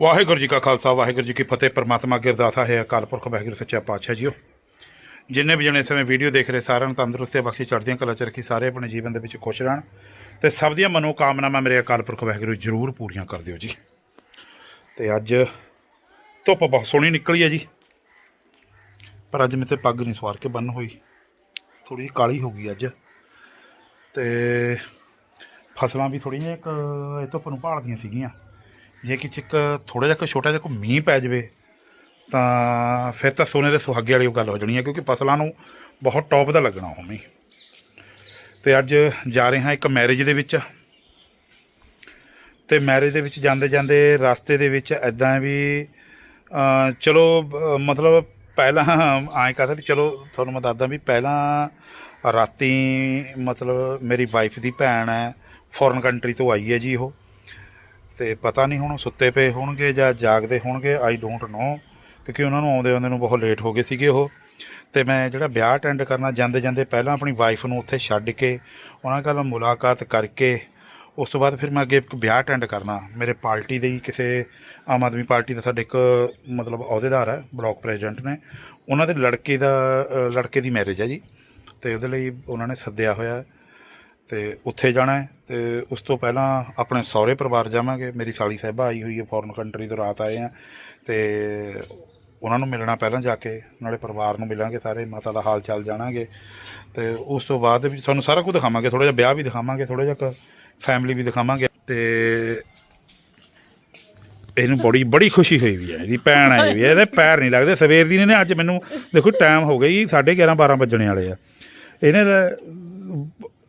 ਵਾਹਿਗੁਰੂ ਜੀ ਕਾ ਖਾਲਸਾ, ਵਾਹਿਗੁਰੂ ਜੀ ਕੀ ਫਤਿਹ। ਪਰਮਾਤਮਾ ਅੱਗੇ ਅਰਦਾਸਾ ਹੈ ਅਕਾਲ ਪੁਰਖ, ਵਾਹਿਗੁਰੂ ਸੱਚਾ ਪਾਤਸ਼ਾਹ ਜੀਓ। ਜਿੰਨੇ ਵੀ ਜਣੇ ਸਮੇਂ ਵੀਡੀਓ ਦੇਖ ਰਹੇ, ਸਾਰਿਆਂ ਨੂੰ ਤੰਦਰੁਸਤੀ ਬਖਸ਼ੀ, ਚੜ੍ਹਦੀਆਂ ਕਲਾ ਚ ਰੱਖੀ, ਸਾਰੇ ਆਪਣੇ ਜੀਵਨ ਦੇ ਵਿੱਚ ਖੁਸ਼ ਰਹਿਣ ਤੇ ਸਭ ਦੀਆਂ ਮਨੋ ਕਾਮਨਾਵਾਂ ਮੇਰੇ ਅਕਾਲ ਪੁਰਖ, ਵਾਹਿਗੁਰੂ, ਜ਼ਰੂਰ ਪੂਰੀਆਂ ਕਰ ਦਿਓ ਜੀ। ਤੇ ਅੱਜ ਧੁੱਪ ਬਹੁਤ ਸੋਹਣੀ ਨਿਕਲੀ ਹੈ ਜੀ। ਪਰ ਅੱਜ ਮੇਰੇ ਪੱਗ ਨਹੀਂ ਸਵਾਰ ਕੇ ਬੰਨ ਹੋਈ। ਥੋੜੀ ਜਿਹੀ ਕਾਲੀ ਹੋ ਗਈ ਅੱਜ। ਤੇ ਫਸਲਾਂ ਵੀ ਥੋੜ੍ਹੀਆਂ ਜਿਹੀਆਂ ਇੱਕ ਇਹ ਧੁੱਪ ਨੂੰ ਭਾਲਦੀਆਂ ਸੀਗੀਆਂ। ਜੇ ਕਿ ਇੱਕ ਥੋੜਾ ਜਿਹਾ ਕੋਈ ਛੋਟਾ ਜਿਹਾ ਕੋਈ ਮੀਂਹ ਪੈ ਜਾਵੇ, ਤਾਂ ਫਿਰ ਤਾਂ ਸੋਨੇ ਦੇ ਸੁਹਾਗੇ ਵਾਲੀ ਗੱਲ ਹੋ ਜਾਣੀ ਹੈ, ਕਿਉਂਕਿ ਫਸਲਾਂ ਨੂੰ ਬਹੁਤ ਟੌਪ ਦਾ ਲੱਗਣਾ ਉਹ ਮੀਂਹ। ਤੇ ਅੱਜ ਜਾ ਰਹੇ ਹਾਂ ਇੱਕ ਮੈਰਿਜ ਦੇ ਵਿੱਚ। ਤੇ ਮੈਰਿਜ ਦੇ ਵਿੱਚ ਜਾਂਦੇ ਜਾਂਦੇ ਰਸਤੇ ਦੇ ਵਿੱਚ ਐਦਾਂ ਵੀ ਚਲੋ ਮਤਲਬ ਪਹਿਲਾਂ ਐਂ ਕਹਦਾ ਵੀ ਚਲੋ ਤੁਹਾਨੂੰ ਮੈਂ ਦੱਸਦਾ ਵੀ ਪਹਿਲਾਂ ਰਾਤੀ ਮਤਲਬ ਮੇਰੀ ਵਾਈਫ ਦੀ ਭੈਣ ਹੈ ਫੋਰਨ ਕੰਟਰੀ ਤੋਂ ਆਈ ਹੈ ਜੀ ਉਹ। ਤੇ ਪਤਾ ਨਹੀਂ ਹੁਣ ਉਹ ਸੁੱਤੇ ਪਏ ਹੋਣਗੇ ਜਾਂ ਜਾਗਦੇ ਹੋਣਗੇ ਆਈ ਡੋਂਟ ਨੋ ਕਿਉਂਕਿ ਉਹਨਾਂ ਨੂੰ ਆਉਂਦੇ ਆਉਂਦੇ ਨੂੰ ਬਹੁਤ ਲੇਟ ਹੋ ਗਏ ਸੀਗੇ ਉਹ। ਤੇ ਮੈਂ ਜਿਹੜਾ ਵਿਆਹ ਅਟੈਂਡ ਕਰਨਾ ਜਾਂਦੇ ਜਾਂਦੇ ਪਹਿਲਾਂ ਆਪਣੀ ਵਾਈਫ ਨੂੰ ਉੱਥੇ ਛੱਡ ਕੇ, ਉਹਨਾਂ ਨਾਲ ਮੁਲਾਕਾਤ ਕਰਕੇ, ਉਸ ਤੋਂ ਬਾਅਦ ਫਿਰ ਮੈਂ ਅੱਗੇ ਇੱਕ ਵਿਆਹ ਅਟੈਂਡ ਕਰਨਾ। ਮੇਰੇ ਪਾਰਟੀ ਦੇ ਹੀ ਕਿਸੇ ਆਮ ਆਦਮੀ ਪਾਰਟੀ ਦਾ ਸਾਡੇ ਇੱਕ, ਮਤਲਬ ਅਹੁਦੇਦਾਰ ਹੈ ਬਲਾਕ ਪ੍ਰੈਜ਼ੀਡੈਂਟ ਨੇ। ਉਹਨਾਂ ਦੇ ਲੜਕੇ ਦਾ ਲੜਕੇ ਦੀ ਮੈਰਿਜ ਹੈ ਜੀ। ਤੇ ਉਹਦੇ ਲਈ ਉਹਨਾਂ ਨੇ ਸੱਦਿਆ ਹੋਇਆ। ਤੇ ਉੱਥੇ ਜਾਣਾ ਹੈ। ਤੇ ਉਸ ਤੋਂ ਪਹਿਲਾਂ ਆਪਣੇ ਸਹੁਰੇ ਪਰਿਵਾਰ ਜਾਵਾਂਗੇ। ਮੇਰੀ ਸਾਲੀ ਸਾਹਿਬਾ ਆਈ ਹੋਈ ਹੈ ਫੋਰਨ ਕੰਟਰੀ ਤੋਂ ਰਾਤ ਆਏ ਆ। ਤੇ ਉਹਨਾਂ ਨੂੰ ਮਿਲਣਾ ਪਹਿਲਾਂ ਜਾ ਕੇ, ਨਾਲੇ ਪਰਿਵਾਰ ਨੂੰ ਮਿਲਾਂਗੇ ਸਾਰੇ, ਮਾਤਾ ਦਾ ਹਾਲ ਚਾਲ ਜਾਣਾਂਗੇ। ਤੇ ਉਸ ਤੋਂ ਬਾਅਦ ਵੀ ਤੁਹਾਨੂੰ ਸਾਰਾ ਕੁਝ ਦਿਖਾਵਾਂਗੇ ਥੋੜਾ ਜਿਹਾ ਵਿਆਹ ਵੀ ਦਿਖਾਵਾਂਗੇ ਥੋੜਾ ਜਿਹਾ ਫੈਮਿਲੀ ਵੀ ਦਿਖਾਵਾਂਗੇ। ਤੇ ਇਹਨੂੰ ਬੜੀ ਬੜੀ ਖੁਸ਼ੀ ਹੋਈ ਵੀ ਹੈ। ਇਹਦੀ ਭੈਣ ਆਈ ਵੀ ਹੈ। ਇਹਦੇ ਪੈਰ ਨਹੀਂ ਲੱਗਦੇ। ਸਵੇਰ ਦੀ ਨੇ ਅੱਜ ਮੈਨੂੰ, ਦੇਖੋ ਟਾਈਮ ਹੋ ਗਈ 11:30 12 ਵੱਜਣੇ ਵਾਲੇ ਆ। ਇਹਨੇ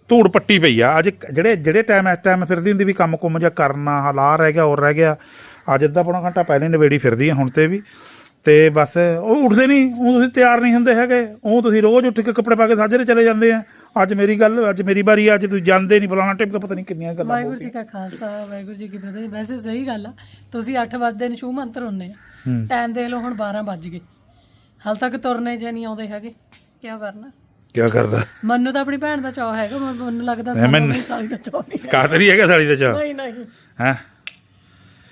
ਧੂੜ ਪੱਟੀ ਪਈ ਆ। ਅੱਜ ਜਿਹੜੇ ਜਿਹੜੇ ਟਾਈਮ ਇਸ ਟਾਈਮ ਫਿਰਦੀ ਹੁੰਦੀ ਵੀ ਕੰਮ ਕੁੰਮ ਜਾਂ ਕਰਨਾ ਹਲਾ ਰਹਿ ਗਿਆ ਹੋਰ ਰਹਿ ਗਿਆ ਅੱਜ ਅੱਧਾ ਪੌਣਾ ਘੰਟਾ ਪਹਿਲੇ ਨਵੇੜੀ ਫਿਰਦੀ ਆ ਹੁਣ ਤੇ ਵੀ। ਤੇ ਬਸ ਉਹ ਉੱਠਦੇ ਨਹੀਂ ਉਹ ਤੁਸੀਂ ਤਿਆਰ ਨਹੀਂ ਹੁੰਦੇ ਹੈਗੇ। ਉਹ ਤੁਸੀਂ ਰੋਜ਼ ਉੱਠ ਕੇ ਕੱਪੜੇ ਪਾ ਕੇ ਸਾਜਰੇ ਚਲੇ ਜਾਂਦੇ ਆ। ਅੱਜ ਮੇਰੀ ਗੱਲ ਅੱਜ ਮੇਰੀ ਵਾਰੀ ਆ, ਅੱਜ ਤੁਸੀਂ ਜਾਂਦੇ ਨਹੀਂ ਫਲਾਣਾ ਟਿਪ ਪਤਾ ਨਹੀਂ ਕਿੰਨੀਆਂ ਗੱਲਾਂ ਵਾਹਿਗੁਰੂ ਜੀ ਕਾ ਖਾਲਸਾ ਵਾਹਿਗੁਰੂ ਜੀ ਕੀ ਫਤਿਹ। ਵੈਸੇ ਸਹੀ ਗੱਲ ਆ। ਤੁਸੀਂ 8 ਵਜੇ ਨੂੰ ਸ਼ੂ ਮੰਤਰ ਹੁੰਨੇ ਆ। ਟਾਈਮ ਦੇਖ ਲਓ ਹੁਣ 12 ਵੱਜ ਗਏ। ਹਾਲ ਤੱਕ ਤੁਰਨੇ ਜੇ ਨਹੀਂ ਆਉਂਦੇ ਹੈਗੇ। ਕੀ ਕਰਨਾ? ਕੀ ਕਰਦਾ? ਮੈਨੂੰ ਤਾਂ ਆਪਣੀ ਭੈਣ ਦਾ ਚਾਅ ਹੈਗਾ ਮਨ- ਲੱਗਦਾ ਨਹੀਂ, ਸਾਲੀ ਦਾ ਚਾਅ ਨਹੀਂ ਕਾਦਰ ਹੀ ਹੈਗਾ ਸਾਲੀ ਦਾ ਚਾ ਨਹੀਂ ਨਹੀਂ। ਹੈ?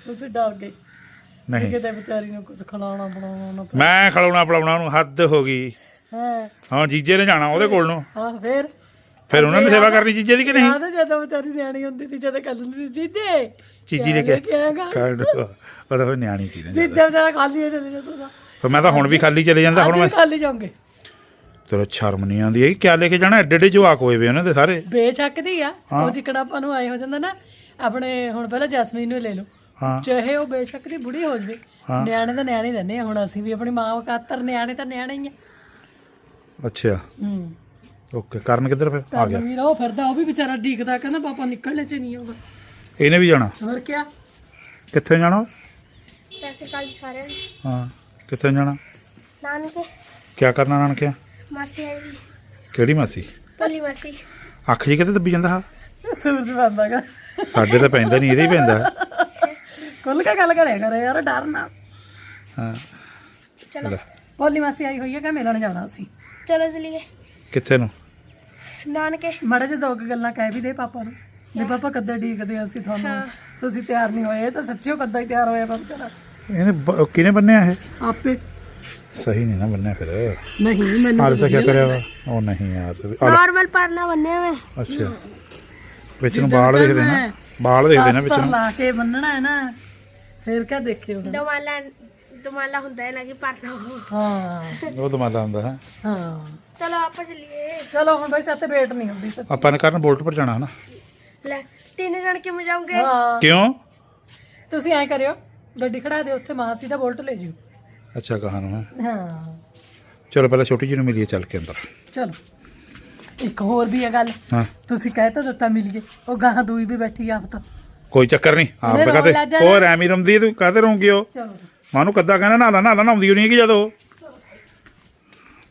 ਤੁਸੀਂ ਡਰ ਗਏ। ਨਹੀਂ। ਕਿਤੇ ਵਿਚਾਰੀ ਨੂੰ ਕੁਝ ਖਿਲਾਉਣਾ ਬਣਾਉਣਾ ਨਾ ਮੈਂ ਖਲਾਉਣਾ ਪਲਾਉਣਾ ਉਹਨੂੰ ਹੱਦ ਹੋ ਗਈ। ਹੈ। ਹਾਂ ਜੀਜੇ ਨੇ ਜਾਣਾ ਉਹਦੇ ਕੋਲ ਨੂੰ। ਹਾਂ ਫੇਰ? ਫਿਰ ਉਹਨਾਂ ਨੇ ਸੇਵਾ ਕਰਨੀ ਜੀਜੇ ਦੀ ਕਿ ਨਹੀਂ? ਯਾਦ ਹੈ ਜਦੋਂ ਵਿਚਾਰੀ ਨਿਆਣੀ ਹੁੰਦੀ ਸੀ ਜਦੋਂ ਕਹਿੰਦੀ ਸੀ ਜੀਜੇ ਚੀਜੀ ਨੇ ਕਿਹਾ ਕਾਰਡ ਉਹਦਾ ਫਿਰ ਨਿਆਣੀ ਸੀ ਜੀਜਾ ਵਿਚਾਰਾ ਖਾਲੀ ਹੋ ਚਲੇ ਜਾਂਦਾ ਫਿਰ ਮੈਂ ਤਾਂ ਹੁਣ ਵੀ ਖਾਲੀ ਚਲੇ ਜਾਂਦਾ ਹੁਣ ਮੈਂ ਖਾਲੀ ਜਾਓਗੇ ਚਲੋ ਸ਼ਰਮ ਨਹੀਂ ਆਉਂਦੀ ਇਹ ਕਿਆ ਲੈ ਕੇ ਜਾਣਾ? ਐਡੇ ਐਡੇ ਜਵਾਕ ਹੋਏ ਵੇ ਉਹਨਾਂ ਦੇ ਸਾਰੇ। ਬੇਸ਼ੱਕ ਦੀ ਆ। ਉਹ ਜਿਕੜਾ ਆਪਾਂ ਨੂੰ ਆਏ ਹੋ ਜਾਂਦਾ ਨਾ ਆਪਣੇ ਹੁਣ ਪਹਿਲਾਂ ਜੈਸਮੀਨ ਨੂੰ ਲੈ ਲਓ। ਹਾਂ। ਚਾਹੇ ਉਹ ਬੇਸ਼ੱਕ ਦੀ ਬੁੜੀ ਹੋ ਜਵੇ। ਨਿਆਣੇ ਤਾਂ ਨਿਆਣੇ ਹੀ ਰਹਿੰਦੇ ਆ। ਹੁਣ ਅਸੀਂ ਵੀ ਆਪਣੀ ਮਾਂ ਖਾਤਰ ਨਿਆਣੇ ਤਾਂ ਨਿਆਣੇ ਹੀ ਆ। ਅੱਛਾ। ਹੂੰ। ਓਕੇ ਕਰਨ ਕਿੱਧਰ ਫਿਰ? ਆ ਗਿਆ। ਵੀਰ ਉਹ ਫਿਰਦਾ ਉਹ ਵੀ ਵਿਚਾਰਾ ਡੀਕਦਾ ਕਹਿੰਦਾ ਪਾਪਾ ਨਿਕਲਣੇ ਚ ਨਹੀਂ ਆਉਂਦਾ ਇਹਨੇ ਵੀ ਜਾਣਾ? ਹੋਰ ਕੀ ਕਿੱਥੇ ਜਾਣਾ ਸਤਿ ਸ਼੍ਰੀ ਅਕਾਲ ਜੀ ਸਾਰਿਆਂ ਨੂੰ। ਹਾਂ ਕਿੱਥੇ ਜਾਣਾ? ਨਾਨਕੇ। ਕਿਆ ਕਰਨਾ ਨਾਨਕਿਆ? ਮਾਸੀ ਆਈ ਜੀ। ਕਿਹੜੀ ਮਾਸੀ? ਭੋਲੀ ਮਾਸੀ। ਅੱਖ ਜੀ ਕਿਤੇ ਦੱਬੀ ਜਾਂਦਾ? ਹਾਂ ਸੂਰਜ ਬੰਦਾਗਾ ਸਾਡੇ ਤਾਂ ਪੈਂਦਾ ਨਹੀਂ ਇਹਦੇ ਹੀ ਪੈਂਦਾ। ਖੁੱਲ ਕੇ ਗੱਲ ਕਰਿਆ ਕਰੇ ਯਾਰ ਡਰ ਨਾ। ਹਾਂ। ਚਲੋ। ਲੈ, ਭੋਲੀ ਮਾਸੀ ਆਈ ਹੋਈ ਹੈ ਕਿ ਮਿਲਣ ਜਾਣਾ ਸੀ ਚਲੋ ਚਲੀਏ ਕਿੱਥੇ ਨੂੰ? ਨਾਨਕੇ। ਮਾੜੇ ਜਿਹੇ ਦੋ ਕੁ ਗੱਲਾਂ ਕਹਿ ਵੀ ਦੇ ਪਾਪਾ ਨੂੰ। ਵੀ ਪਾਪਾ ਕਦੋਂ ਡੀਕਦੇ ਅਸੀਂ ਤੁਹਾਨੂੰ? ਤੁਸੀਂ ਤਿਆਰ ਨਹੀਂ ਹੋਏ ਇਹ ਤਾਂ ਸੱਚੀਓ ਕਦੋਂ ਹੀ ਤਿਆਰ ਹੋਇਆ ਪਾਪਾ ਚਲਾ ਇਹਨੇ ਬ- ਕਿਹਨੇ ਬੰਨਿਆ ਇਹ? ਆਪੇ। ਸਹੀ ਨਹੀਂ ਨਾ ਬੰਨਿਆ ਫਿਰ। ਨਹੀਂ ਮੈਨੂੰ ਹਾਲੇ ਤਾਂ ਕੀ ਕਰਿਆ ਵਾ। ਉਹ ਨਹੀਂ ਯਾਰ ਵੀ- ਨਾਰਮਲ ਪਰਨਾ ਬੰਨਿਆ ਮੈਂ। ਅੱਛਾ। ਵਿੱਚ ਨੂੰ ਬਾਲ ਦੇਖਦੇ ਨਾ। ਬਾਲ ਦੇਖਦੇ ਨਾ ਵਿੱਚ ਪਰ ਨੂੰ। ਲਾ ਕੇ ਬੰਨਣਾ ਹੈ ਨਾ ਫਿਰ ਕਿਆ ਦੇਖਿਓ। ਦਮਾਲਾ ਦਮਾਲਾ ਹੁੰਦਾ ਹੈ ਨਾ ਕਿ ਪਰਨਾ ਹੋ। ਉਹ ਦਮਾਲਾ ਹੁੰਦਾ ਹੈ। ਹਾਂ। ਚਲੋ ਆਪਾਂ ਚਲੀਏ। ਚਲੋ ਹੁਣ ਬਈ ਸਾਤੇ ਵੇਟ ਨਹੀਂ ਹੁੰਦੀ ਸੱਚ ਆਪਾਂ ਨੇ ਕਰਨ ਬੋਲਟ ਪਰ ਜਾਣਾ ਹਨਾ। ਲੈ ਤਿੰਨ ਜਣ ਕਿਵੇਂ ਜਾਓਗੇ? ਹਾਂ। ਕਿਉਂ? ਤੁਸੀਂ ਐ ਕਰਿਓ ਗੱਡੀ ਖੜਾ ਦਿਓ ਉੱਥੇ ਮਾਸੀ ਦਾ ਬੋਲਟ ਲੈ ਜਿਓ। ਅੱਛਾ ਕਹਾਂ ਨੂੰ ਹੈ? ਹਾਂ। ਚਲੋ ਪਹਿਲਾਂ ਛੋਟੀ ਜਿਹੀ ਨੂੰ ਮਿਲੀਏ ਚੱਲ ਕੇ ਅੰਦਰ। ਚਲੋ। ਇੱਕ ਹੋਰ ਵੀ ਹੈ ਗੱਲ। ਹਾਂ। ਤੁਸੀਂ ਕਹਿ ਤਾਂ ਦਿੱਤਾ ਮਿਲ ਗਏ ਉਹ ਗਾਹਾਂ ਦੂਈ ਵੀ ਬੈਠੀ ਆਪ ਤਾਂ। ਕੋਈ ਚੱਕਰ ਨਹੀਂ ਆਪ ਤਾਂ ਕਹਤੇ। ਉਹ ਰੈਮੀ ਰਮਦੀ ਤੂੰ ਕਾਹਤੇ ਰੋਂਗੀ ਉਹ? ਚਲੋ ਮਾਨੂੰ ਕੱਦਾ ਕਹਿੰਦਾ ਨਾਲਾ ਨਾਲਾ ਨਾਉਂਦੀ ਹੋਣੀ ਕਿ ਜਦੋਂ।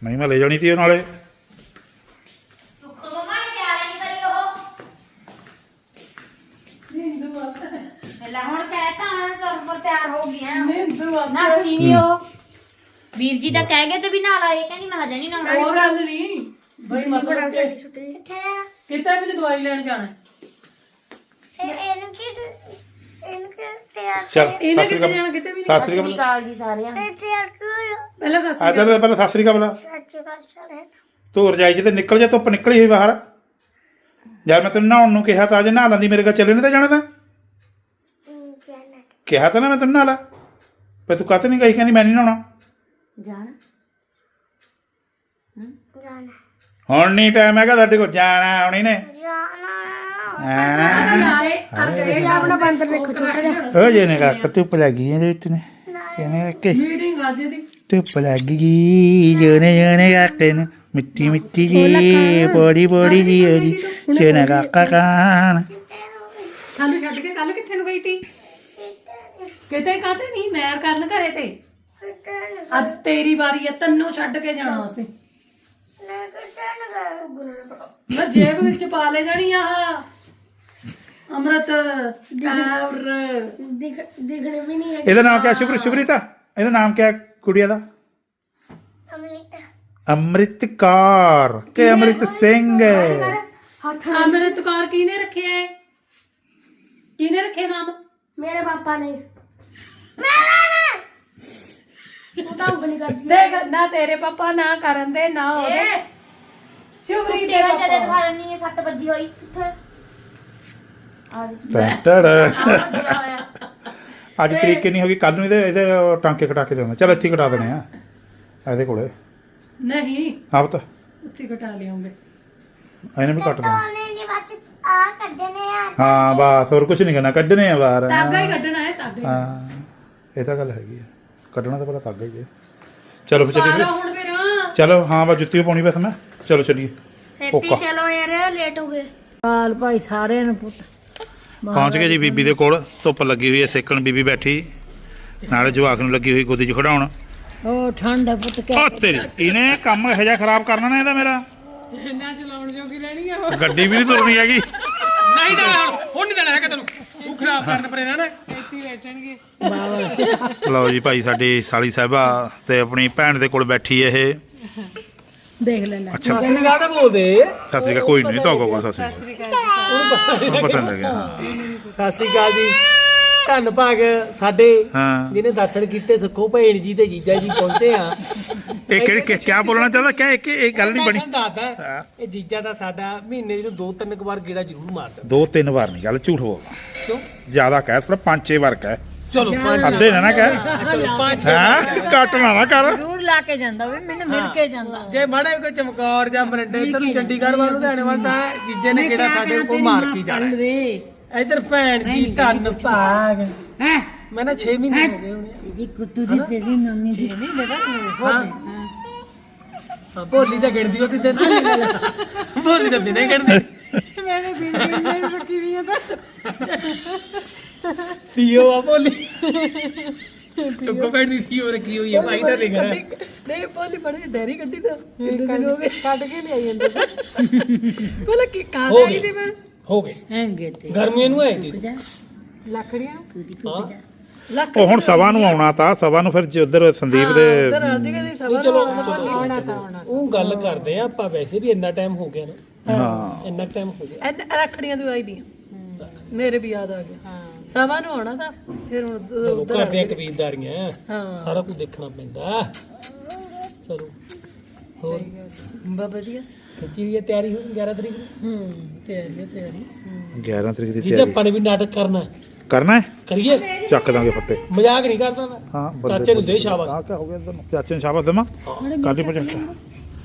ਨਹੀਂ ਮੈਂ ਲੈ ਜਾਣੀ ਤੀ ਉਹ ਨਾਲੇ। ਲੈ ਹੁਣ ਕਹਿਤਾ ਹੁਣ ਤੁਰ ਤਿਆਰ ਹੋ ਗਈਆਂ ਨਿੰਦੂ ਆ। ਨਾ ਕੀ ਹੋ ਵੀਰ ਜੀ ਤਾਂ ਕਹਿ ਗਏ ਤੇ ਵੀ ਨਾਲ ਆਏ ਕਹਿੰਦੀ ਮੈਂ ਹਜੇ ਨਹੀਂ ਨਾਲ ਉਹ ਗੱਲ ਨਹੀਂ। ਬਈ ਮਤਲਬ ਕਿ ਛੁੱਟੀ। ਕਿਤੇ ਵੀ ਨੀ ਦਵਾਈ ਲੈਣ ਜਾਣਾ ਇਹਨੂੰ ਕੀ ਚੱਲ ਇਹਨੇ ਸਤਿ ਸ੍ਰੀ ਕਿੱਥੇ ਅਕਾਲ। ਜਾਣਾ ਕਿਤੇ ਵੀ ਸਤਿ ਸ੍ਰੀ ਅਕਾਲ। ਕਾਲ ਜੀ ਸਾਰਿਆਂ ਨੂੰ। ਪਹਿਲਾਂ ਸਤਿ ਸ੍ਰੀ ਆਦਰ ਪਹਿਲਾਂ ਸਤਿ ਸ੍ਰੀ ਅਕਾਲ ਬੁਲਾ ਤੂੰ ਰਜਾਈ 'ਚ ਤੇ ਨਿਕਲ ਜਾ ਧੁੱਪ ਨਿਕਲੀ ਹੋਈ ਬਾਹਰ। ਯਾਰ ਮੈਂ ਤੈਨੂੰ ਨਹਾਉਣ ਨੂੰ ਕਿਹਾ ਤਾਂ ਅੱਜ ਨਹਾ ਲੈਂਦੀ ਮੇਰੇ ਕੋਲ ਚੱਲੇ ਨੇ ਤਾਂ ਜਾਣਾ ਤਾਂ। ਕਿਹਾ ਤਾਂ ਨਾ ਮੈਂ ਤੈਨੂੰ ਨਹਾ ਲਾ ਪਰ ਤੂੰ ਕਾਹਤੇ ਨਹੀਂ ਗਈ? ਕਹਿੰਦੀ ਮੈਂ ਨਹੀਂ ਨਹਾਉਣਾ। ਜਾਣਾ? ਹੁਣ ਨਹੀਂ ਟਾਈਮ ਹੈਗਾ ਸਾਡੇ ਕੋਲ ਜਾਣਾ ਹੁਣੀ ਨੇ। ਹਾਂ? ਅਕਾਲ ਆਏ ਆ ਗਏ ਆਪਣਾ ਬੰਦਰ ਦੇਖੋ ਛੋਟਾ ਜਿਹਾ। ਉਹ ਜੇ ਨੇ ਕੱਟ ਧੁੱਪ ਲੱਗੀ ਇਹਦੇ ਵਿੱਚ ਨੇ। ਕਹਿੰਦੇ ਕਿ ਮੀਟਿੰਗ ਅੱਜ ਦੀ ਧੁੱਪ ਲੱਗ ਗਈ ਜੋਨੇ ਜੋਨੇ ਕਾਕੇ ਨੂੰ ਮਿੱਟੀ ਮਿੱਟੀ ਜੀ ਪੋੜੀ ਪੋੜੀ ਜੀ ਉਹਦੀ ਜੋਨੇ ਕਾਕਾ ਕਾਨ ਸਾਨੂੰ ਛੱਡ ਕੇ ਕੱਲ ਕਿੱਥੇ ਨੂੰ ਗਈ ਤੀ? ਕਿਤੇ ਕਾਤੇ ਨਹੀਂ ਮੈਰ ਕਰਨ ਘਰੇ ਤੇ। ਅੱਜ ਤੇਰੀ ਵਾਰੀ ਹੈ ਤੈਨੂੰ ਛੱਡ ਕੇ ਜਾਣਾ ਅਸੀਂ। ਮੈਂ ਜੇਬ ਵਿੱਚ ਪਾ ਲੈ ਜਾਣੀ ਆ। ਅੰਮ੍ਰਿਤ ਦਿਖਣੇ ਵੀ ਨਹੀਂ ਹੈ ਇਹਦਾ ਨਾਮ ਕਿਆ ਸ਼ੁਭਰੀ ਸ਼ੁਭਰੀਤਾ ਇਹਦਾ ਨਾਮ ਕਿਆ ਕੁੜੀਆ ਦਾ? ਅੰਮ੍ਰਿਤ ਕੌਰ। ਕਿ ਅੰਮ੍ਰਿਤ ਸਿੰਘ ਅੰਮ੍ਰਿਤ ਕੌਰ ਕਿਹਨੇ ਰੱਖਿਆ ਹੈ? ਕਿਹਨੇ ਰੱਖਿਆ ਨਾਮ? ਮੇਰੇ ਪਾਪਾ ਨੇ। ਤਾਂ ਉਂਗਲੀ ਕਰਦੀ ਦੇਖ ਨਾ ਤੇਰੇ ਪਾਪਾ ਨਾ ਕਰਨ ਦੇ ਨਾ ਉਹਦੇ। ਸ਼ੁਭਰੀ ਦੇ ਤੇਰਾ ਜਦੇ ਪਾਪਾ ਖਾ ਲੈਣੀ ਹੈ 7 ਵਜੇ ਹੋਈ। ਕਿੱਥੇ ਆ ਟੜ ਗਿਆ ਹੋਇਆ। ਅੱਜ ਤਰੀਕ ਕਿੰਨੀ ਹੋ ਗਈ? ਕੱਲ ਨੂੰ ਇਹਦੇ ਇਹਦੇ ਟਾਂਕੇ ਕਟਾ ਕੇ ਲਿਆਉਣਾ। ਚਲ ਇੱਥੇ ਹੀ ਕਟਾ ਦੇਣੇ ਆ। ਇਹਦੇ ਕੋਲੇ। ਨਹੀਂ। ਆਪ ਤਾਂ ਉੱਥੇ ਘਟਾ ਲਿਆਉਂਗੇ। ਇਹਨੇ ਵੀ ਕੱਟ ਦੇਣਾ। ਉਹਨੇ ਨਹੀਂ ਬਸ ਆ ਕੱਢਨੇ ਆ। ਹਾਂ ਬਸ ਹੋਰ ਕੁਝ ਨਹੀਂ ਕਰਨਾ। ਕੱਢਣੇ ਆ ਬਾਹਰ। ਤਾਗਾ ਹੀ। ਕੱਢਣਾ ਹੈ ਤਾਗਾ ਹੀ। ਹਾਂ। ਇਹ ਤਾਂ ਗੱਲ ਹੈਗੀ ਆ। ਕੱਢਣਾ ਤਾਂ ਪਹਿਲਾਂ ਤਾਗਾ ਹੀ ਹੈ। ਚਲੋ ਫਿਰ ਚੱਲੀਏ। ਲਓ ਹੁਣ ਫਿਰ। ਚਲੋ ਹਾਂ ਬਸ ਜੁੱਤੀ ਪਾਉਣੀ ਬਸ ਮੈਂ। ਚਲੋ ਚੱਲੀਏ। ਓਕਾ ਚਲੋ ਯਾਰ ਲੇਟ ਹੋ ਗਏ। ਕਾਲ ਭਾਈ ਸਾਰਿਆਂ ਨੂੰ ਪੁੱਤ। ਪਹੁੰਚ ਗਏ ਜੀ ਬੀਬੀ ਦੇ ਕੋਲ। ਧੁੱਪ ਲੱਗੀ ਹੋਈ ਹੈ ਸੇਕਣ ਬੀਬੀ ਬੈਠੀ। ਨਾਲੇ ਜਵਾਕ ਨੂੰ ਲੱਗੀ ਹੋਈ ਗੋਦੀ 'ਚ ਖੜਾਉਣ। ਉਹ ਠੰਡ ਹੈ ਪੁੱਤ ਉਹ ਤੇਰੀ ਇਹਨੇ ਕੰਮ ਇਹੋ ਜਿਹਾ ਖਰਾਬ ਕਰਨਾ ਨਾ ਇਹਦਾ ਮੇਰਾ। ਇੰਨਾ ਚਲਾਉਣ ਜੋਗੀ ਰਹਿਣੀ ਆ। ਉਹ। ਗੱਡੀ ਵੀ ਨਹੀਂ ਤੁਰਨੀ ਹੈਗੀ। ਨਹੀਂ ਦੇਣਾ ਹੁਣ ਹੁਣ ਨਹੀਂ ਦੇਣਾ ਹੈਗਾ ਤੈਨੂੰ। ਤੂੰ ਖਰਾਬ ਕਰਨ ਪਰੇ ਨਾ ਲਓ ਜੀ ਭਾਈ ਸਾਡੀ ਸਾਲੀ ਸਾਹਿਬਾ ਤੇ ਆਪਣੀ ਭੈਣ ਦੇ ਕੋਲ ਬੈਠੀ ਹੈ ਇਹ। ਦੇਖ ਲੈ ਲੈ ਅੱਛਾ। ਬੋਲਦੇ। ਸਤਿ ਸ੍ਰੀ ਅਕਾਲ ਕੋਈ ਨਹੀਂ ਧੋਕੋ ਕੋਲ ਸਤਿ ਸ੍ਰੀ ਅਕਾਲ। ਉਹਨੂੰ ਪਤਾ ਨਹੀਂ ਲੱਗਿਆ। ਹਾਂ। ਸਤਿ ਸ੍ਰੀ ਅਕਾਲ ਜੀ। ਧੰਨ ਭਾਗ ਸਾਡੇ ਹਾਂ। ਜਿਹਨੇ ਦਰਸ਼ਨ ਕੀਤੇ ਸੁੱਖੋ ਭੈਣ ਜੀ ਤੇ ਜੀਜਾ ਜੀ ਪਹੁੰਚੇ ਆ। ਇਹ ਕਿਹੜੀ ਕਿ- ਕਿਆ ਬੋਲਣਾ ਚਾਹੁੰਦਾ? ਕਿਆ ਇੱਕ ਇਹ ਗੱਲ ਨਹੀਂ ਬਣੀ? ਮੈਂ ਤੁਹਾਨੂੰ ਦੱਸਦਾ ਇਹ ਜੀਜਾ ਦਾ ਸਾਡਾ ਮਹੀਨੇ ਨੂੰ ਦੋ ਤਿੰਨ ਕੁ ਵਾਰ ਗੇੜਾ ਜ਼ਰੂਰ ਮਾਰਦਾ ਦੋ ਤਿੰਨ ਵਾਰ ਨਹੀਂ ਗੱਲ ਝੂਠ ਬੋਲਦਾ। ਕਿਉਂ? ਜ਼ਿਆਦਾ ਕਹਿ ਥੋੜਾ ਪੰਜ ਛੇ ਵਾਰ ਕਹਿ। ਚਲੋ ਪੰਜ ਅੱਧੇ ਨਾ ਨਾ ਕਹਿ। ਚਲੋ ਪੰਜ ਹਾਂ? ਕੱਟ ਨਾ ਨਾ ਕਰ। ਜ਼ਰੂਰ ਲਾ ਕੇ ਜਾਂਦਾ ਵੀ ਮੈਨੂੰ ਮਿਲ ਕੇ ਜਾਂਦਾ। ਜੇ ਮਾੜਾ ਕੋਈ ਚਮਕੌਰ ਜਾਂ ਮਰਿੰਡੇ ਇੱਧਰ ਨੂੰ ਚੰਡੀਗੜ੍ਹ ਵੱਲ ਲੁਧਿਆਣੇ ਵੱਲ ਤਾਂ ਜੀਜੇ ਨੇ ਗੇੜਾ ਸਾਡੇ ਕੋਲ ਮਾਰ ਕੇ ਜਾਣਾ। ਇੱਧਰ ਭੈਣ ਜੀ ਧੰਨ ਭਾਗ। ਹੈ? ਮੈਂ ਨਾ 6 ਮਹੀਨੇ ਹੋ? ਗਏ ਹੋਣੇ ਜੀ ਕੁੱਤੂ ਦੀ ਤੇਰੀ ਨਾਨੀ ਦੀ। ਹਾਂ। ਹਾਂ ਭੋਲੀ ਤਾਂ ਗਿਣਦੀ ਉਹ ਦਿਨ ਭੋਲੀ ਤਾਂ ਦਿਨੇ ਗਿਣਦੀ। ਮੈਨੇ ਬਿਲ ਬਿਲ ਰੱਖੀ ਵੀ ਆ ਪੀਓ ਆ ਭੋਲੀ। ਟੁੱਕੋ ਪੈਣੀ ਸੀ ਉਹ ਰੱਖੀ ਹੋਈ ਹੈ ਭਾਈ ਤਾਂ ਲਿਖ ਰਿਹਾ। ਨਹੀਂ ਪੋਲੀ ਬੜੀ ਡੈਰੀ ਕੱਢੀ ਤਾਂ। ਦਿਨ ਕੱਢ ਕੇ ਲਿਆਈ ਜਾਂਦੇ ਬੋਲੇ ਕੀ ਕਾ ਹੋ ਆਈ ਗਏ। ਦੀ ਮੈਂ? ਹੋ ਗਏ। ਹੈਂਗੇ ਤੇ। ਗਰਮੀਆਂ ਨੂੰ ਆਏ ਸੀ ਲੱਕੜੀਆਂ? ਉਹ ਹੁਣ ਸਵਾ ਨੂੰ ਆਉਣਾ ਤਾਂ ਸਵਾ ਨੂੰ ਫਿਰ ਜੇ ਉਧਰ ਸੰਦੀਪ ਦੇ ਤਾਂ ਰਾਜ ਕਹਿੰਦੀ ਸਭਾ ਚਲੋ ਆਉਣਾ ਤਾਂ ਆਉਣਾ ਉਹ ਗੱਲ ਕਰਦੇ ਆ ਆਪਾਂ ਵੈਸੇ ਵੀ ਇੰਨਾ ਟਾਈਮ ਹੋ ਗਿਆ ਨਾ। ਹਾਂ। ਇੰਨਾ ਟਾਈਮ ਹੋ ਗਿਆ। ਐਨ ਰੱਖੜੀਆਂ ਦੀ ਆਈ ਵੀ ਆ। ਮੇਰੇ ਵੀ ਯਾਦ ਆ ਗਿਆ ਸਭਾ ਨੂੰ ਆਉਣਾ ਤਾਂ ਫਿਰ ਹੁਣ ਉਧ- ਚਲੋ ਉਧਰ ਘਰ ਦੀਆਂ ਕਬੀਲਦਾਰੀਆਂ। ਹਾਂ। ਸਾਰਾ ਕੁਝ ਦੇਖਣਾ ਪੈਂਦਾ। ਚਲੋ। ਹੋਰ? ਬਾ ਵਧੀਆ ਖਿੱਚੀ ਵੀ ਹੈ ਤਿਆਰੀ ਹੋ 11 ਤਰੀਕ ਨੂੰ? ਹੂੰ ਤਿਆਰੀ ਆ, ਤਿਆਰੀ। 11 ਤਰੀਕ ਦੀ ਜਿੱਤੇ ਤਿਆਰੀ। ਆਪਾਂ ਨੇ ਵੀ ਨਾਟਕ ਕਰਨਾ ਹੈ। ਕਰਨਾ ਹੈ? ਕਰੀਏ? ਚੱਕ ਦਾਂਗੇ ਫੱਟੇ। ਮਜ਼ਾਕ ਨਹੀਂ ਕਰਦਾ ਮੈਂ। ਹਾਂ ਚਾਚੇ ਨੂੰ ਦੇ ਸ਼ਾਬਾਸ਼। ਆ ਕੀ ਹੋ ਗਿਆ ਇਧਰ ਚਾਚੇ ਨੂੰ ਸ਼ਾਬਾਸ਼ ਦੇਵਾਂ? ਕਾਲੀ ਭਜਨ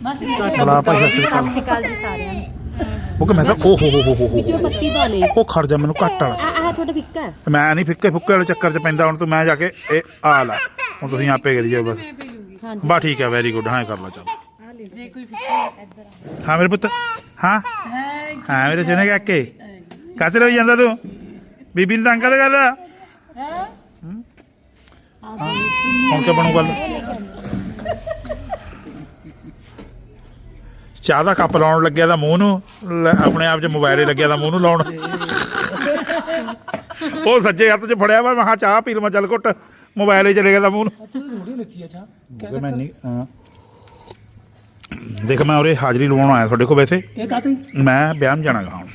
ਬਸ ਚਲਾ ਭਾਈ ਸਤਿ ਸ੍ਰੀ ਅਕਾਲ। ਕਾਲ ਜੀ ਸਾਰਿਆਂ ਨੂੰ ਉਹ ਕਿ ਮੈਂ ਤਾਂ ਓ ਹੋ ਹੋ ਹੋ ਹੋ ਹੋ ਜੋ ਪੱਤੀ ਪਾ ਲਈ। ਉਹ ਖੜ ਜਾ ਮੈਨੂੰ ਘੱਟ ਵਾਲਾ। ਆ ਆ ਤੁਹਾਡਾ ਫਿੱਕਾ ਹੈ। ਮੈਂ ਨਹੀਂ ਫਿੱਕੇ ਫੁੱਕੇ ਵਾਲੇ ਚੱਕਰ 'ਚ ਪੈਂਦਾ। ਹੁਣ ਤੂੰ ਮੈਂ ਜਾ ਕੇ ਇਹ ਆ ਲਾ। ਹੁਣ ਤੁਸੀਂ ਆਪੇ ਕਰੀ ਜਾਓ ਬਸ ਬਾ ਠੀਕ ਹੈ ਵੈਰੀ ਗੁੱਡ ਹਾਂ ਇਹ ਕਰ ਲਾ ਚੱਲ। ਹਾਂ ਮੇਰੇ ਪੁੱਤ ਹਾਂ? ਹਾਂ ਮੇਰੇ ਸੁਣੇ ਕਾਕੇ। ਕਾਤੇ ਰਹੀ ਜਾਂਦਾ ਤੂੰ? ਬੀਬੀ ਨੂੰ ਤੰਗ ਕਦੇ ਕਰਦਾ? ਹੂੰ? ਹੁਣ ਕੀ ਬਣੂ ਗੱਲ ਚਾਹ ਦਾ ਕੱਪ ਲਾਉਣ ਲੱਗਿਆ ਤਾਂ ਮੂੰਹ ਨੂੰ ਆਪਣੇ ਆਪ 'ਚ ਮੋਬਾਈਲ ਹੀ ਲੱਗਿਆ ਤਾਂ ਮੂੰਹ ਨੂੰ ਲਾਉਣ। ਉਹ ਸੱਜੇ ਹੱਥ 'ਚ ਫੜਿਆ ਵਾ ਮੈਂ ਕਿਹਾ ਚਾਹ ਪੀ ਲਵਾਂ ਚੱਲ ਘੁੱਟ। ਮੋਬਾਈਲ ਹੀ ਚਲੇ ਗਿਆ ਤਾਂ ਮੂੰਹ ਨੂੰ। ਮੈਂ ਨਹੀਂ ਹਾਂ। ਦੇਖ ਮੈਂ ਉਰੇ ਹਾਜ਼ਰੀ ਲਵਾਉਣ ਆਇਆ ਤੁਹਾਡੇ ਕੋਲ ਵੈਸੇ। ਇਹ ਕਾਤੇ ਮੈਂ ਵਿਆਹ ਨੂੰ ਜਾਣਾ ਗਾ ਹੁਣ।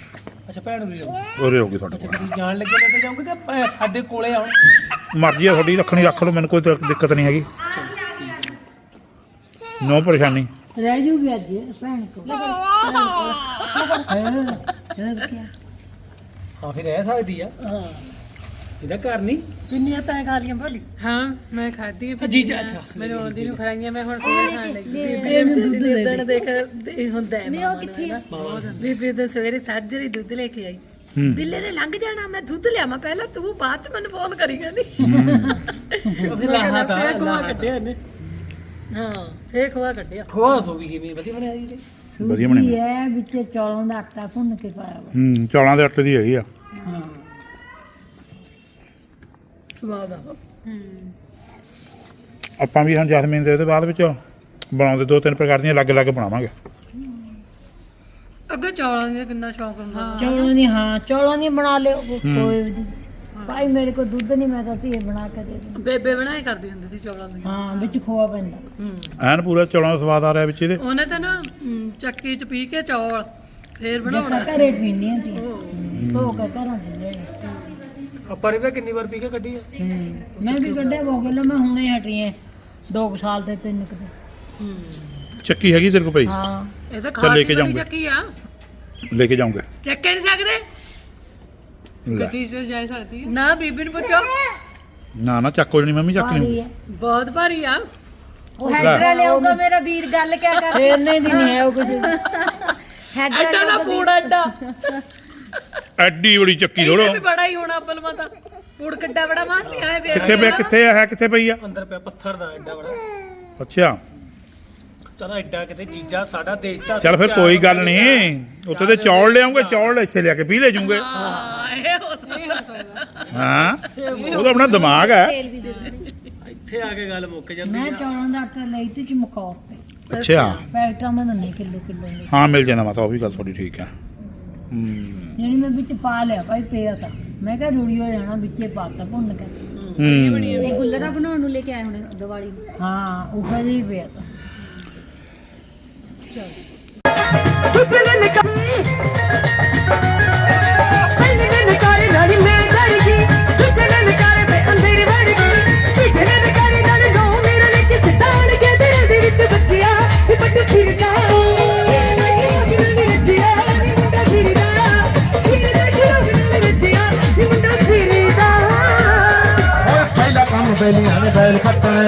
ਅੱਛਾ ਭੈਣ ਨੂੰ ਲਿਆਓ ਉਰੇ ਹੋਗੀ ਤੁਹਾਡੇ ਕੋਲ। ਤੁਸੀਂ ਜਾਣ ਲੱਗੇ ਲੈ ਕੇ ਜਾਓਗੇ ਕਿ ਭੈ- ਸਾਡੇ ਕੋਲੇ ਆਉਣ ਮਰਜ਼ੀ ਆ ਤੁਹਾਡੀ ਰੱਖਣੀ ਰੱਖ ਲਓ ਮੈਨੂੰ ਕੋਈ ਦਿੱਕ- ਦਿੱਕਤ ਨਹੀਂ ਹੈਗੀ। ਨੋ ਪਰੇਸ਼ਾਨੀ। ਰਹਿ ਜੂਗੀ ਅੱਜ ਭੈਣ ਕੋ। ਕੀ ਹਾਂ ਫਿਰ ਰਹਿ ਸਕਦੀ ਆ। ਹਾਂ। ਇਹਦਾ ਘਰ ਨਹੀਂ? ਕਿੰਨੀਆਂ ਤੈਂ ਖਾ ਲੀਆਂ ਭੋਲੀ ਹਾਂ ਮੈਂ ਖਾਧੀ ਆ ਜੀਜਾ ਅੱਛਾ। ਮੈਨੂੰ ਆਉਂਦੀ ਨੂੰ ਖੜਾਈਆਂ ਮੈਂ ਹੁਣ ਕਿਵੇਂ ਖਾਣ ਲੱਗੀ ਇਹਨੂੰ ਦੁੱਧ ਦੇ ਦੇਣ ਦੇਖ ਇਹ ਹੁੰਦਾ ਹੈ ਮੈਂ ਉਹ ਕਿੱਥੇ? ਬੀਬੀ ਦੇ ਸਵੇਰੇ ਸਾਜਰੀ ਦੁੱਧ ਲੈ ਕੇ ਆਈ। ਹੂੰ। ਦਿੱਲੇ ਨੇ ਲੰਘ ਜਾਣਾ ਮੈਂ ਦੁੱਧ ਲਿਆਵਾਂ ਪਹਿਲਾਂ ਤੂੰ ਬਾਅਦ ਚ ਮੈਨੂੰ ਫੋਨ ਕਰੀ ਕਹਿੰਦੀ। ਉਹਦੇ ਲਾਹਾ ਤਾਂ ਕੱਢਿਆ ਇਹਨੇ। ਹਾਂ ਫੇਰ ਖੋਆ ਕੱਢਿਆ। ਖੋਆ ਸੋ ਵੀ ਕਿਵੇਂ ਵਧੀਆ ਬਣਿਆ ਜੀ ਇਹ? ਵਧੀਆ ਬਣੀ ਸੂਜੀ ਹੈ ਵਿੱਚ ਚੌਲਾਂ ਦਾ ਆਟਾ ਭੁੰਨ ਕੇ ਪਾਇਆ ਹੂੰ ਚੌਲਾਂ ਦੇ ਆਟੇ ਦੀ ਹੈਗੀ ਆ। ਸਵਾਦ ਆ। ਆਪਾਂ ਵੀ ਹੁਣ ਜਸਮੀਨ ਦੇ ਉਹਦੇ ਬਾਅਦ ਵਿੱਚ ਬਣਾਉਂਦੇ ਦੋ ਤਿੰਨ ਪ੍ਰਕਾਰ ਦੀਆਂ ਅਲੱਗ-ਅਲੱਗ ਬਣਾਵਾਂਗੇ। ਅੱਗੇ ਚੌਲਾਂ ਦਾ ਕਿੰਨਾ ਸ਼ੌਕ ਹੁੰਦਾ। ਚੌਲਾਂ ਦੀ ਹਾਂ ਚੌਲਾਂ ਦੀ ਬਣਾ ਲਿਓ ਕੋਈ ਵੀ। ਭਾਈ ਮੇਰੇ ਕੋਲ ਦੁੱਧ ਨਹੀਂ ਮੈਂ ਤਾਂ ਧੀਏ ਬਣਾ ਕੇ ਦੇ ਦਿੰਦੀ। ਬੇਬੇ ਬਣਾਏ ਕਰਦੀ ਹੁੰਦੀ ਸੀ ਚੌਲਾਂ ਦੀ ਹਾਂ ਵਿੱਚ ਖੋਆ ਪੈਂਦਾ। ਐਨ ਪੂਰਾ ਚੌਲਾਂ ਦਾ ਸਵਾਦ ਆ ਰਿਹਾ ਵਿੱਚ ਇਹਦੇ। ਉਹਨੇ ਤਾਂ ਨਾ ਚੱਕੀ ਚ ਪੀ ਕੇ ਚੌਲ ਫੇਰ ਬਣਾਉਣਾ। ਘਰੇ ਪੀਣੀ ਤੀ ਧੋ ਕੇ ਘਰਾਂ ਦਿੰਦੇ ਨੇ ਆਪਾਂ ਨੇ ਤਾਂ ਕਿੰਨੀ ਵਾਰ ਪੀ ਕੇ ਕੱਢੀ ਆ? ਹੂੰ। ਮੈਂ ਵੀ ਕੱਢਿਆ ਬੋਗਲ ਮੈਂ ਹੁਣੇ ਹਟੀ ਐ 2 ਸਾਲ ਤੇ ਤਿੰਨ ਕੁ ਤੇ। ਚੱਕੀ ਹੈਗੀ ਤੇਰੇ ਕੋਲ ਪਈ ਹਾਂ। ਇਹ ਤਾਂ ਚੱਲ ਲੈ ਖਾਸ ਕੇ ਬੜੀ ਜਾਊਂਗੇ। ਚੱਕੀ ਆ। ਲੈ ਕੇ ਜਾਊਂਗੇ। ਚੱਕੇ ਨਹੀਂ ਸਕਦੇ। ਗੱਡੀ 'ਚ ਜਾ ਸਕਦੀ। ਨਾ ਬੀਬੀ ਨੂੰ ਪੁੱਛੋ। ਨਾ ਨਾ ਚੱਕੋ ਜਣੀ ਮੰਮੀ ਚੱਕ ਪਾਰੀ ਨਹੀਂ ਹੈ ਬਹੁਤ ਭਾਰੀ ਆ। ਉਹ ਹੈਡਰਾ ਲਿਆਊਗਾ ਮੇਰਾ ਵੀਰ ਗੱਲ ਕਿਆ ਕਰ ਫੇਰਨੇ ਦੀ ਨਹੀਂ ਹੈ ਉਹ ਕਿਸੇ ਦੀ। ਹੈਡਰਾ ਐਡਾ ਦਾ ਪੂੜਾ ਐਡਾ ਐਡੀ ਬੜੀ ਚੱਕੀ ਥੋੜੋ ਵੀ ਬੜਾ ਹੀ ਹੋਣਾ ਬਲਮਾ ਤਾਂ ਪੂੜ ਕਿੱਡਾ ਬੜਾ ਮਾਸੀ ਆਏ ਵੇ ਕਿੱਥੇ ਪਿਆ ਕਿੱਥੇ ਆ ਹੈ ਕਿੱਥੇ ਪਈ ਆ? ਅੰਦਰ ਪਿਆ ਪੱਥਰ ਦਾ ਐਡਾ ਬੜਾ। ਅੱਛਾ। ਚਲੋ ਐਡਾ ਕਿਤੇ ਚੀਜ਼ਾਂ ਸਾਡਾ ਦੇਸ਼ ਦਾ ਚੱਲ ਫਿਰ ਕੋਈ ਗੱਲ ਨਹੀਂ। ਉੱਤੇ ਤੇ ਚੌਲ ਲਿਆਉਂਗੇ ਚੌਲ ਇੱਥੇ ਲਿਆ ਕੇ ਪੀ ਲੈ ਜੂਗੇ। ਹਾਂ ਇਹ ਹੋ ਸਕਦਾ। ਹਾਂ ਉਹਦਾ ਆਪਣਾ ਦਿਮਾਗ ਹੈ। ਇੱਥੇ ਆ ਕੇ ਗੱਲ ਮੁੱਕ ਜਾਂਦੀ ਮੈਂ ਚੌਲਾਂ ਦਾ ਆਟਾ ਲਈ ਤੇ ਚਮਕੌਰ ਤੇ। ਅੱਛਾ। ਪੈਕਟਾਂ ਮੈਂ ਦਿੰਨੀ ਕਿਲੋ ਕਿਲੋ ਹਾਂ ਮਿਲ ਜਾਂਦਾ ਮਾਤਾ ਉਹ ਵੀ ਗੱਲ ਤੁਹਾਡੀ ਠੀਕ ਹੈ। ਹੂੰ। ਜਿਹੜੀ ਮੈਂ ਵਿੱਚ ਪਾ ਲਿਆ ਭਾਈ ਪਿਆ ਤਾਂ। ਮੈਂ ਕਿਹਾ ਰੂੜੀ ਹੋ ਜਾਣਾ ਵਿੱਚੇ ਪਾਤਾ ਭੁੰਨ ਕੇ। ਹੂੰ। ਇਹ ਗੁੱਲਰਾ ਬਣਾਉਣ ਨੂੰ ਲੈ ਕੇ ਆਏ ਹੁਣ ਦੀਵਾਲੀ ਹਾਂ ਉਹ ਜਿਹੀ ਪਿਆ ਤਾਂ। ਓਏ ਬੈਲੀਆਂ ਦੇ ਬੈਲ ਕੱਟਣੇ।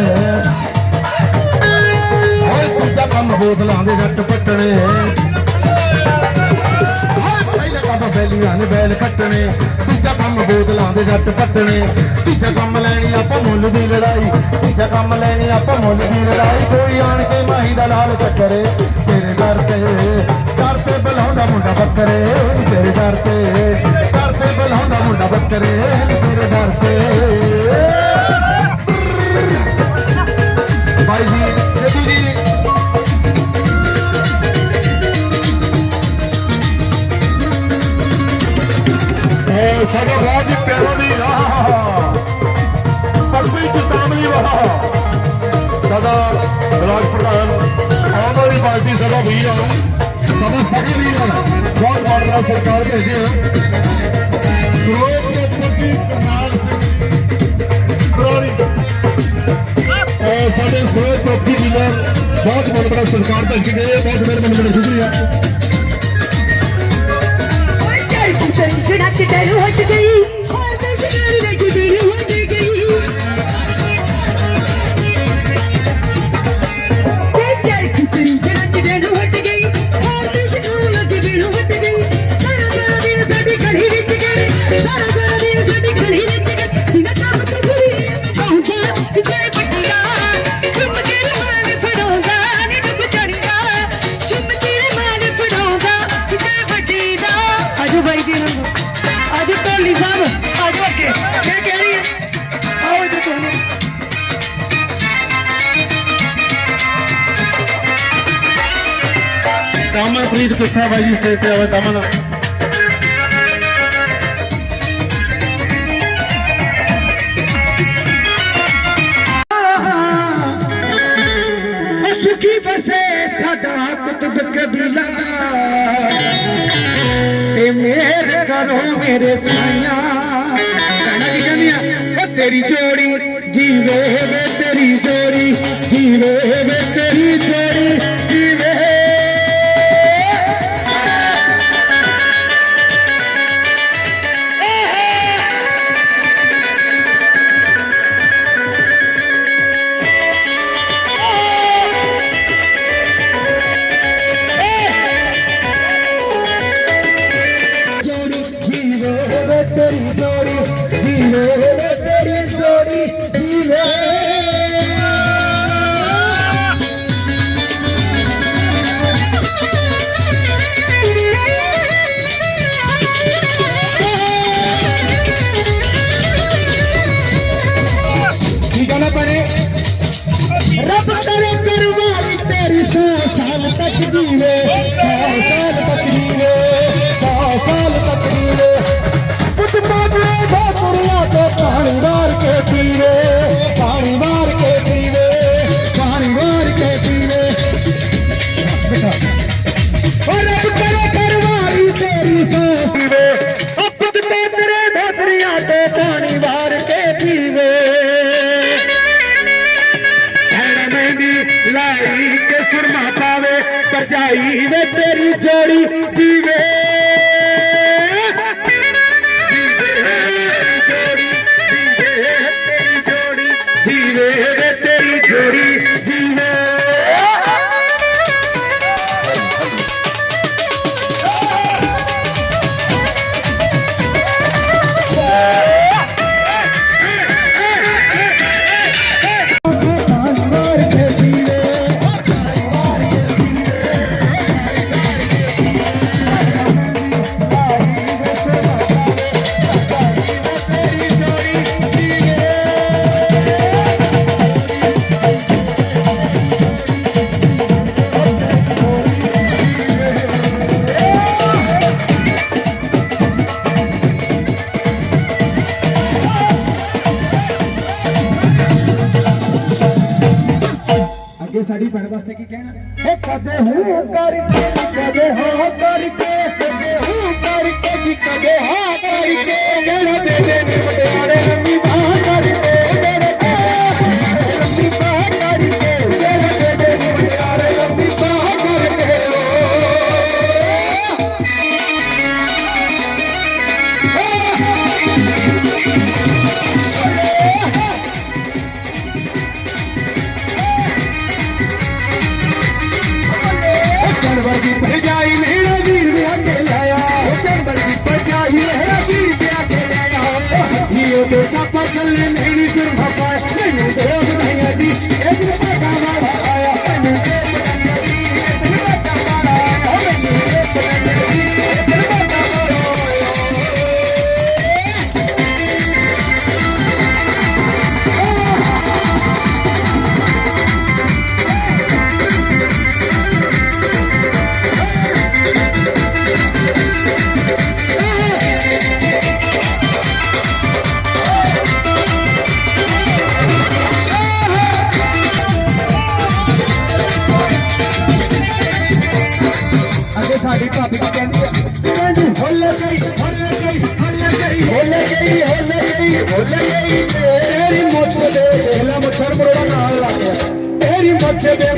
ਓਏ ਦੂਜਾ ਕੰਮ ਬੋਤਲਾਂ ਦੇ ਗੱਟ ਪੱਟਣੇ ਪਹਿਲਾ ਕੰਮ ਬੈਲੀਆਂ ਦੇ ਬੈਲ ਕੱਟਣੇ। ਦੂਜਾ ਕੰਮ ਬੋਤਲਾਂ ਦੇ ਗੱਟ ਪੱਟਣੇ ਤੀਜਾ ਕੰਮ ਲੈਣੀ ਆਪਾਂ ਮੁੱਲ ਦੀ ਲੜਾਈ। ਤੀਜਾ ਕੰਮ ਲੈਣੀ ਆਪਾਂ ਮੁੱਲ ਦੀ ਲੜਾਈ। ਕੋਈ ਆਣ ਕੇ ਮਾਹੀ ਦਾ ਲਾਲ ਚੱਕਰੇ, ਤੇਰੇ ਦਰ ਤੇ। ਦਰ ਤੇ ਬੁਲਾਉਂਦਾ ਮੁੰਡਾ ਬੱਕਰੇ, ਤੇਰੇ ਦਰ ਤੇ। ਦਰ ਤੇ ਬੁਲਾਉਂਦਾ ਮੁੰਡਾ ਬੱਕਰੇ। ਦਮਨ ਬਾਈ ਜੀ ਸਟੇਜ ਤੇ ਆਵੇ ਦਮਨ ਕੀ ਸਾਡਾ ਕੁਤਬ ਕਬੀਲਾ ਕਰੋ ਮੇਰੇ ਸਾਇਆ ਤੇਰੀ ਜੋੜੀ ਜੀਵੇ ਵੇ ਤੇਰੀ ਜੋੜੀ ਜੀਵੇ ਤੇਰੀ ਮੁੱਛ ਦੇ ਖੇਲਾ ਮੱਛਰ ਮਰੋੜਾ ਨਾਲ ਲੱਗ। ਗਿਆ ਤੇਰੀ ਮੁੱਛ ਦੇ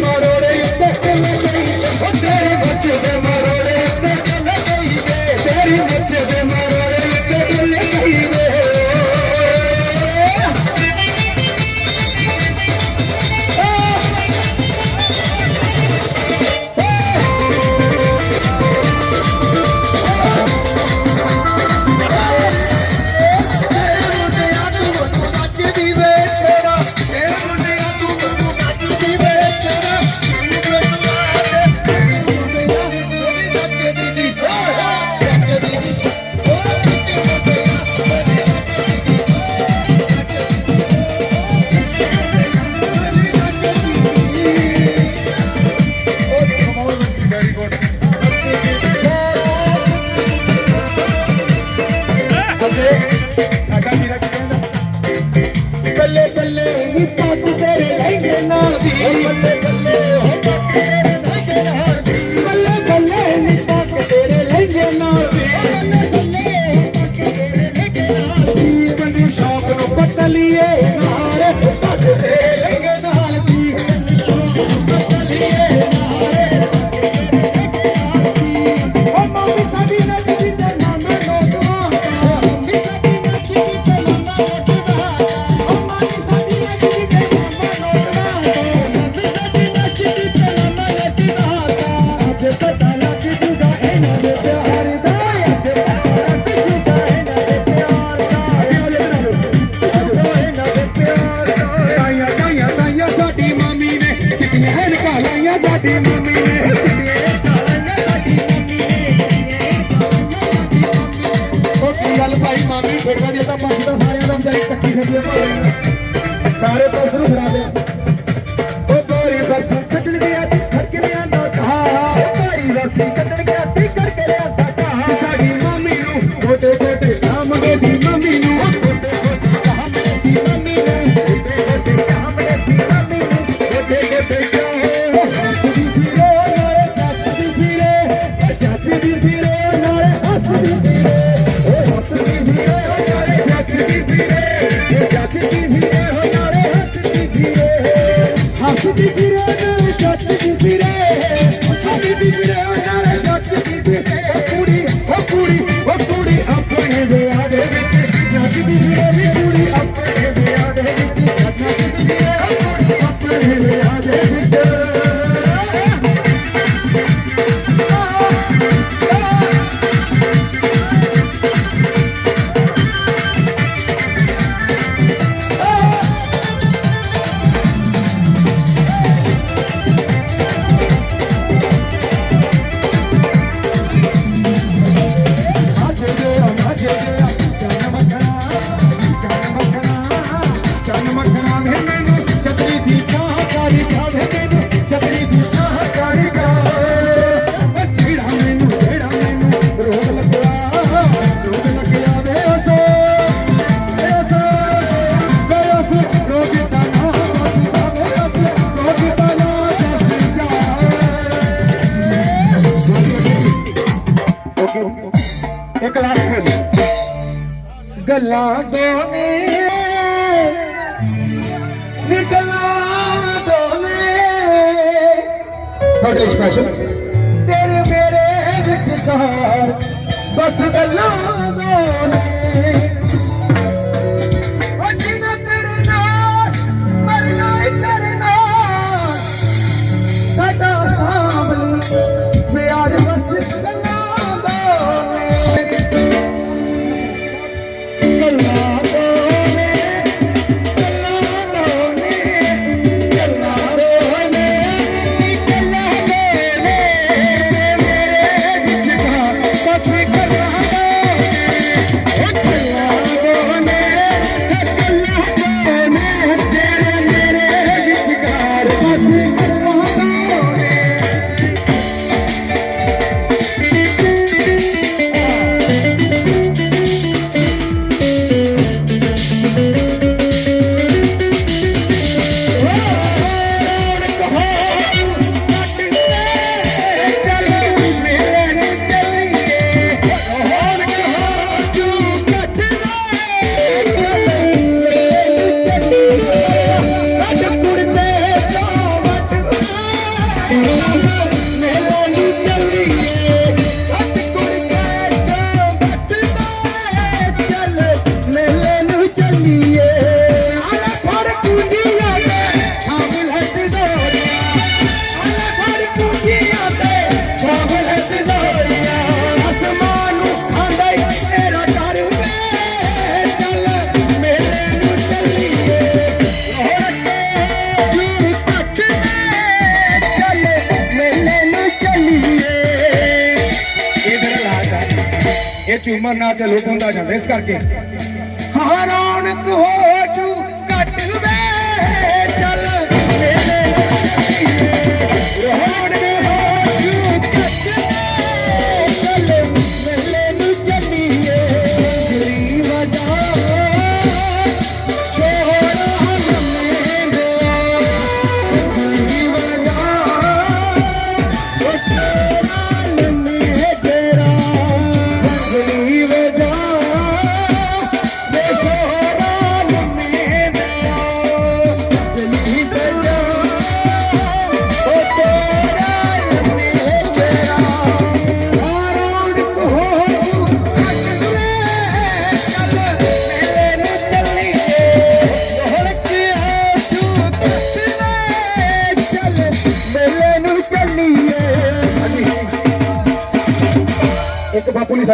ਤੁਹਾਡੇ ਲਈ ਸਪੈਸ਼ਲ ਤੇਰੇ ਮੇਰੇ ਵਿਚਕਾਰ ਬਸ ਗੱਲਾਂ ਚ ਲੋਕ ਹੁੰਦਾ ਜਾਂਦਾ ਇਸ ਕਰਕੇ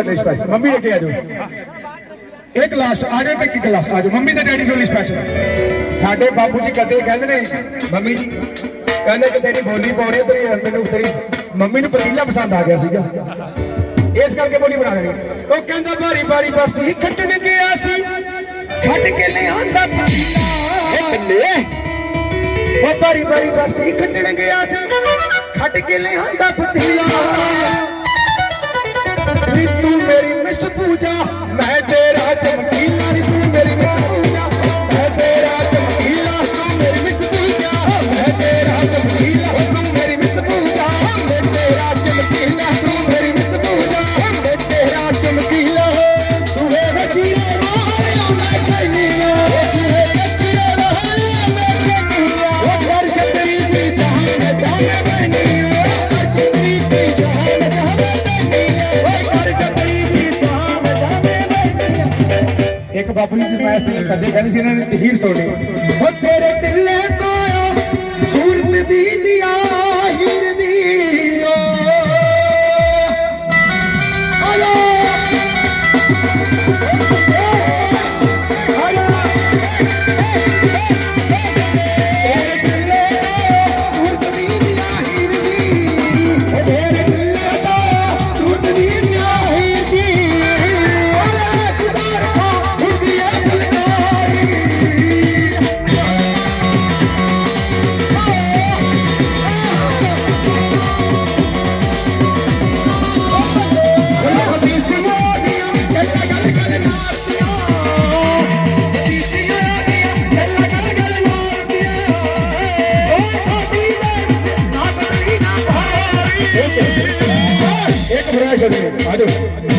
ਲਈ ਸਪੈਸ਼ਲ ਮੰਮੀ ਅੱਗੇ ਆ ਜਾਓ। ਇੱਕ ਲਾਸਟ ਆ ਜਾਓ ਇੱਕ ਲਾਸਟ ਆ ਜਾਓ। ਮੰਮੀ ਤੇ ਡੈਡੀ ਲਈ ਸਪੈਸ਼ਲ ਸਾਡੇ ਬਾਪੂ ਜੀ ਕਦੇ ਕਹਿੰਦੇ ਨੇ ਮੰਮੀ ਜੀ ਕਹਿੰਦੇ ਕਿ ਤੇਰੀ ਬੋਲੀ ਪਾਉਣੀ ਤੇਰੀ ਮੈਨੂੰ ਤੇਰੀ ਮੰਮੀ ਨੂੰ ਪਤੀਲਾ ਪਸੰਦ ਆ ਗਿਆ ਸੀਗਾ। ਇਸ ਕਰਕੇ ਬੋਲੀ ਬਣਾ ਦੇਣੀ ਉਹ ਕਹਿੰਦਾ ਭਾਰੀ ਭਾਰੀ ਬਰਸੀ ਖੱਟਣ ਗਿਆ ਸੀ। ਖੱਟ ਕੇ ਲਿਆਂਦਾ ਪਤੀਲਾ। ਇਹ ਕੰਨੇ ਉਹ ਭਾਰੀ ਭਾਰੀ ਬਰਸੀ ਖੱਟਣ ਗਿਆ ਸੀ। ਖੱਟ ਕੇ ਲਿਆਂਦਾ ਪਤੀਲਾ। ਨੀ ਤੂੰ ਮੇਰੀ ਮਿਸ ਪੂਜਾ ਮੈਂ ਤੇਰਾ ਚਮਕੀਲਾ ਇੱਕ ਬਾਪੂ ਜੀ ਦੀ ਮੈਸ ਤੇ ਕਦੇ ਕਹਿੰਦੇ ਸੀ, ਇਹਨਾਂ ਨੇ ਹੀਰ ਸੋਣੀ ਉਹ ਤੇਰੇ ਢਿੱਲੇ ਤੋਂ ਸੂਰਤ ਦੀ ਦਿਆ, ਹੀਰ ਦੀ ਓ। ਹਲੋ ਇੱਕ ਫਰਾਸ਼ ਆ ਜਾਓ